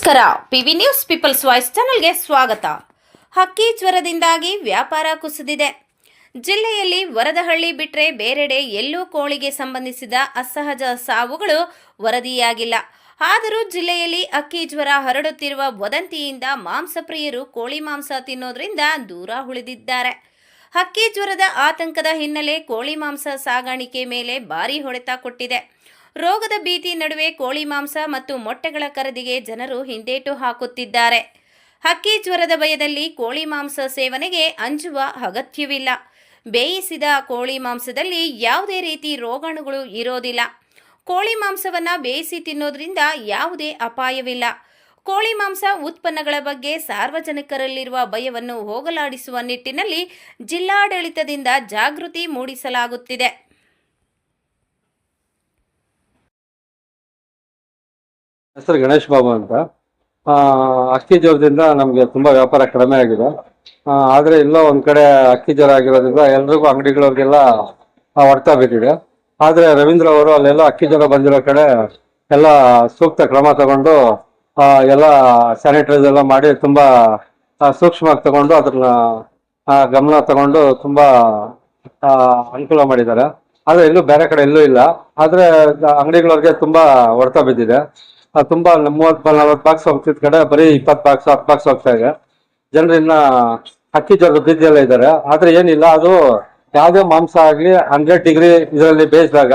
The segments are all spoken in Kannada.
ನಮಸ್ಕಾರ. ಪಿವಿ ನ್ಯೂಸ್ ಪೀಪಲ್ಸ್ ವಾಯ್ಸ್ ಚಾನಲ್ಗೆ ಸ್ವಾಗತ. ಹಕ್ಕಿ ಜ್ವರದಿಂದಾಗಿ ವ್ಯಾಪಾರ ಕುಸಿದಿದೆ. ಜಿಲ್ಲೆಯಲ್ಲಿ ವರದಹಳ್ಳಿ ಬಿಟ್ರೆ ಬೇರೆಡೆ ಎಲ್ಲೂ ಕೋಳಿಗೆ ಸಂಬಂಧಿಸಿದ ಅಸಹಜ ಸಾವುಗಳು ವರದಿಯಾಗಿಲ್ಲ. ಆದರೂ ಜಿಲ್ಲೆಯಲ್ಲಿ ಅಕ್ಕಿ ಜ್ವರ ಹರಡುತ್ತಿರುವ ವದಂತಿಯಿಂದ ಮಾಂಸಪ್ರಿಯರು ಕೋಳಿ ಮಾಂಸ ತಿನ್ನೋದ್ರಿಂದ ದೂರ ಉಳಿದಿದ್ದಾರೆ. ಹಕ್ಕಿ ಜ್ವರದ ಆತಂಕದ ಹಿನ್ನೆಲೆ ಕೋಳಿ ಮಾಂಸ ಸಾಗಾಣಿಕೆ ಮೇಲೆ ಭಾರಿ ಹೊಡೆತ ಕೊಟ್ಟಿದೆ. ರೋಗದ ಭೀತಿ ನಡುವೆ ಕೋಳಿ ಮಾಂಸ ಮತ್ತು ಮೊಟ್ಟೆಗಳ ಖರೀದಿಗೆ ಜನರು ಹಿಂದೇಟು ಹಾಕುತ್ತಿದ್ದಾರೆ. ಹಕ್ಕಿ ಜ್ವರದ ಭಯದಲ್ಲಿ ಕೋಳಿ ಮಾಂಸ ಸೇವನೆಗೆ ಅಂಜುವ ಅಗತ್ಯವಿಲ್ಲ. ಬೇಯಿಸಿದ ಕೋಳಿ ಮಾಂಸದಲ್ಲಿ ಯಾವುದೇ ರೀತಿ ರೋಗಾಣುಗಳು ಇರೋದಿಲ್ಲ. ಕೋಳಿ ಮಾಂಸವನ್ನು ಬೇಯಿಸಿ ತಿನ್ನೋದ್ರಿಂದ ಯಾವುದೇ ಅಪಾಯವಿಲ್ಲ. ಕೋಳಿ ಮಾಂಸ ಉತ್ಪನ್ನಗಳ ಬಗ್ಗೆ ಸಾರ್ವಜನಿಕರಲ್ಲಿರುವ ಭಯವನ್ನು ಹೋಗಲಾಡಿಸುವ ನಿಟ್ಟಿನಲ್ಲಿ ಜಿಲ್ಲಾಡಳಿತದಿಂದ ಜಾಗೃತಿ ಮೂಡಿಸಲಾಗುತ್ತಿದೆ. ಹೆಸರು ಗಣೇಶ್ ಬಾಬು ಅಂತ. ಅಕ್ಕಿ ಜ್ವರದಿಂದ ನಮಗೆ ತುಂಬಾ ವ್ಯಾಪಾರ ಕಡಿಮೆ ಆಗಿದೆ. ಆದರೆ ಎಲ್ಲೋ ಒಂದ್ ಕಡೆ ಅಕ್ಕಿ ಜ್ವರ ಆಗಿರೋದ್ರಿಂದ ಎಲ್ರಿಗೂ ಅಂಗಡಿಗಳವ್ರಿಗೆಲ್ಲ ಹೊಡ್ತಾ ಬಿದ್ದಿದೆ. ಆದ್ರೆ ರವೀಂದ್ರ ಅವರು ಅಲ್ಲೆಲ್ಲ ಅಕ್ಕಿ ಜ್ವರ ಬಂದಿರೋ ಕಡೆ ಎಲ್ಲ ಸೂಕ್ತ ಕ್ರಮ ತಗೊಂಡು ಎಲ್ಲ ಸ್ಯಾನಿಟೈಸ್ ಎಲ್ಲ ಮಾಡಿ ತುಂಬಾ ಸೂಕ್ಷ್ಮವಾಗಿ ತಗೊಂಡು ಅದನ್ನ ಗಮನ ತಗೊಂಡು ತುಂಬಾ ಅನುಕೂಲ ಮಾಡಿದ್ದಾರೆ. ಆದ್ರೆ ಇಲ್ಲೂ ಬೇರೆ ಕಡೆ ಇಲ್ಲೂ ಇಲ್ಲ. ಆದ್ರೆ ಅಂಗಡಿಗಳವ್ರಿಗೆ ತುಂಬಾ ಹೊಡ್ತಾ ಬಿದ್ದಿದೆ. ತುಂಬಾ ಮೂವತ್ ನಲ್ವತ್ತು ಬಾಕ್ಸ್ ಹೋಗ್ತಿದ್ ಕಡೆ ಬರೀ ಇಪ್ಪತ್ತು ಬಾಕ್ಸ್ ಹತ್ತು ಬಾಕ್ಸ್ ಹೋಗ್ತಾ ಇದೆ. ಜನರು ಇನ್ನ ಅಕ್ಕಿ ಬಿದ್ದೆಲ್ಲ ಇದ್ದಾರೆ. ಆದ್ರೆ ಏನಿಲ್ಲ, ಅದು ಯಾವ್ದೇ ಮಾಂಸ ಆಗ್ಲಿ ಹಂಡ್ರೆಡ್ ಡಿಗ್ರಿ ಇದರಲ್ಲಿ ಬೇಯಿಸಿದಾಗ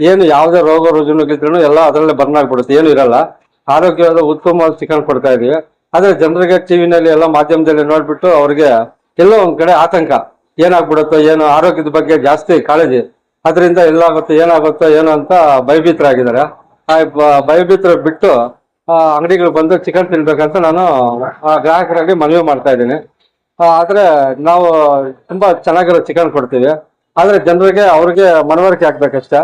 ಏನು ಯಾವ್ದೇ ರೋಗ ರುಜಿನಗಳಿದ್ರು ಎಲ್ಲ ಅದರಲ್ಲೇ ಬರ್ನ್ ಆಗ್ಬಿಡುತ್ತೆ, ಏನು ಇರಲ್ಲ. ಆರೋಗ್ಯವಾದ ಉತ್ತಮವಾದ ಚಿಕನ್ ಕೊಡ್ತಾ ಇದೀವಿ. ಆದ್ರೆ ಜನರಿಗೆ ಟಿವಿನಲ್ಲಿ ಎಲ್ಲ ಮಾಧ್ಯಮದಲ್ಲಿ ನೋಡ್ಬಿಟ್ಟು ಅವ್ರಿಗೆ ಎಲ್ಲೋ ಒಂದ್ ಕಡೆ ಆತಂಕ. ಏನಾಗ್ಬಿಡುತ್ತೋ, ಏನು ಆರೋಗ್ಯದ ಬಗ್ಗೆ ಜಾಸ್ತಿ ಕಾಳಜಿ. ಅದರಿಂದ ಎಲ್ಲಾಗುತ್ತೋ ಏನಾಗುತ್ತೋ, ಏನೋ ಅಂತ ಭಯಭೀತರಾಗಿದ್ದಾರೆ. ಆ ಭಯಭೀತರ ಬಿಟ್ಟು ಆ, ಅಂಗಡಿಗಳು ಬಂದು ಚಿಕನ್ ತಿನ್ಬೇಕಂತ ನಾನು ಆ, ಗ್ರಾಹಕರಲ್ಲಿ ಮನವಿ ಮಾಡ್ತಾ ಇದ್ದೀನಿ. ಆದ್ರೆ ನಾವು ತುಂಬಾ ಚೆನ್ನಾಗಿರೋ ಚಿಕನ್ ಕೊಡ್ತೀವಿ. ಆದ್ರೆ ಜನರಿಗೆ ಅವ್ರಿಗೆ ಮನವರಿಕೆ ಆಗ್ಬೇಕಷ್ಟೇ.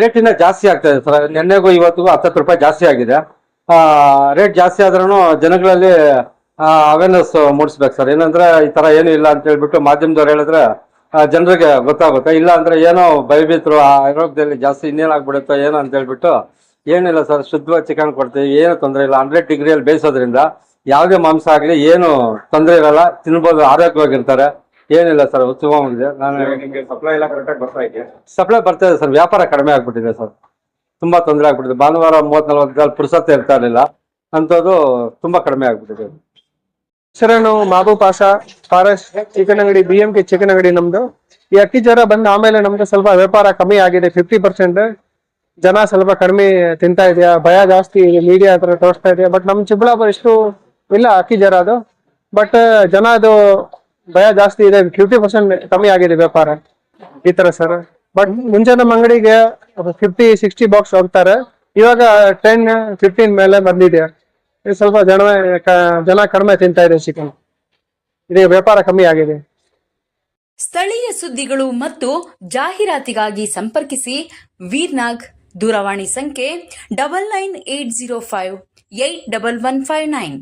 ರೇಟಿನ ಜಾಸ್ತಿ ಆಗ್ತಾ ಇದೆ ಸರ್. ನಿನ್ನೆಗೂ ಇವತ್ತಿಗೂ ಹತ್ತತ್ತು ರೂಪಾಯಿ ಜಾಸ್ತಿ ಆಗಿದೆ. ಆ ರೇಟ್ ಜಾಸ್ತಿ ಆದ್ರೂ ಜನಗಳಲ್ಲಿ ಅವೇರ್ನೆಸ್ ಮೂಡಿಸ್ಬೇಕು ಸರ್. ಏನಂದ್ರೆ ಈ ತರ ಏನು ಇಲ್ಲ ಅಂತ ಹೇಳ್ಬಿಟ್ಟು ಮಾಧ್ಯಮದವ್ರು ಹೇಳಿದ್ರೆ ಜನರಿಗೆ ಗೊತ್ತಾಗುತ್ತೆ. ಇಲ್ಲ ಅಂದ್ರೆ ಏನೋ ಭಯಭೀತರು ಆ ಆರೋಗ್ಯದಲ್ಲಿ ಜಾಸ್ತಿ ಇನ್ನೇನಾಗ್ಬಿಡುತ್ತೋ ಏನೋ ಅಂತ ಹೇಳ್ಬಿಟ್ಟು ಏನಿಲ್ಲ ಸರ್ ಶುದ್ಧವಾಗಿ ಚಿಕನ್ ಕೊಡ್ತೀವಿ ಏನು ತೊಂದರೆ ಇಲ್ಲ. ಹಂಡ್ರೆಡ್ ಡಿಗ್ರಿಯಲ್ಲಿ ಬೇಯಿಸೋದ್ರಿಂದ ಯಾವುದೇ ಮಾಂಸ ಆಗಲಿ ಏನು ತೊಂದರೆ ಇರಲ್ಲ ತಿನ್ಬೋದು ಆರೋಗ್ಯವಾಗಿರ್ತಾರೆ. ಏನಿಲ್ಲ ಸರ್ ಉತ್ತಮವಾಗಿದೆ ನಾನು ಸಪ್ಲೈ ಎಲ್ಲ ಕರೆಕ್ಟಾಗಿ ಬರ್ತಾ ಇದೆ ಸಪ್ಲೈ ಬರ್ತಾ ಇದೆ ಸರ್. ವ್ಯಾಪಾರ ಕಡಿಮೆ ಆಗ್ಬಿಟ್ಟಿದೆ ಸರ್. ತುಂಬಾ ತೊಂದರೆ ಆಗ್ಬಿಟ್ಟಿದೆ. ಭಾನುವಾರ ಮೂವತ್ ನಲ್ವತ್ತು ಪುರ್ಸತ್ತೆ ಇರ್ತಾ ಇರಲಿಲ್ಲ. ಅಂಥದ್ದು ತುಂಬಾ ಕಡಿಮೆ ಆಗ್ಬಿಟ್ಟಿದೆ. ಸರ್ ನಾವು ಮಾಬು ಪಾಷ, ಫಾರೆಸ್ಟ್ ಚಿಕನ್ ಅಂಗಡಿ ಬಿ ಎಂ ಕೆ ಚಿಕನ್ ಅಂಗಡಿ ನಮ್ದು. ಈ ಅಕ್ಕಿ ಜ್ವರ ಬಂದ ಆಮೇಲೆ ನಮ್ದು ಸ್ವಲ್ಪ ವ್ಯಾಪಾರ ಕಮ್ಮಿ ಆಗಿದೆ ಫಿಫ್ಟಿ ಪರ್ಸೆಂಟ್ ಜನ ಸ್ವಲ್ಪ ಕಡಿಮೆ ತಿಂತಾ ಇದೆಯಾ? ಭಯ ಜಾಸ್ತಿ ಮೀಡಿಯಾ ಹತ್ರ ತೋರಿಸ್ತಾ ಇದೆಯಾ? ಬಟ್ ನಮ್ ಚಿಕ್ಕಬಳ್ಳಾಪುರ ಇಷ್ಟು ಇಲ್ಲ ಅಕ್ಕಿ ಜ್ವರ ಅದು. ಬಟ್ ಜನ ಅದು ಭಯ ಜಾಸ್ತಿ ಇದೆ ಫಿಫ್ಟಿ ಪರ್ಸೆಂಟ್ ಕಮ್ಮಿ ಆಗಿದೆ ವ್ಯಾಪಾರ. ಈ ತರ ಸರ್. ಬಟ್ ಮುಂಚೆ ನಮ್ಮ ಅಂಗಡಿಗೆ ಫಿಫ್ಟಿ ಸಿಕ್ಸ್ಟಿ ಬಾಕ್ಸ್ ಹೋಗ್ತಾರೆ. ಇವಾಗ ಟೆನ್ ಫಿಫ್ಟೀನ್ ಮೇಲೆ ಬಂದಿದೆಯಾ ಸ್ವಲ್ಪ ಜನ ಜನ ಕಡಿಮೆ ತಿಂತಾ ಇದೆ ಚಿಕನ್. ಇದೀಗ ವ್ಯಾಪಾರ ಕಮ್ಮಿ ಆಗಿದೆ. ಸ್ಥಳೀಯ ಸುದ್ದಿಗಳು ಮತ್ತು ಜಾಹೀರಾತಿಗಾಗಿ ಸಂಪರ್ಕಿಸಿ ವೀರ್ನಾಗ್, ದೂರವಾಣಿ ಸಂಖ್ಯೆ double nine eight zero five eight double one five nine.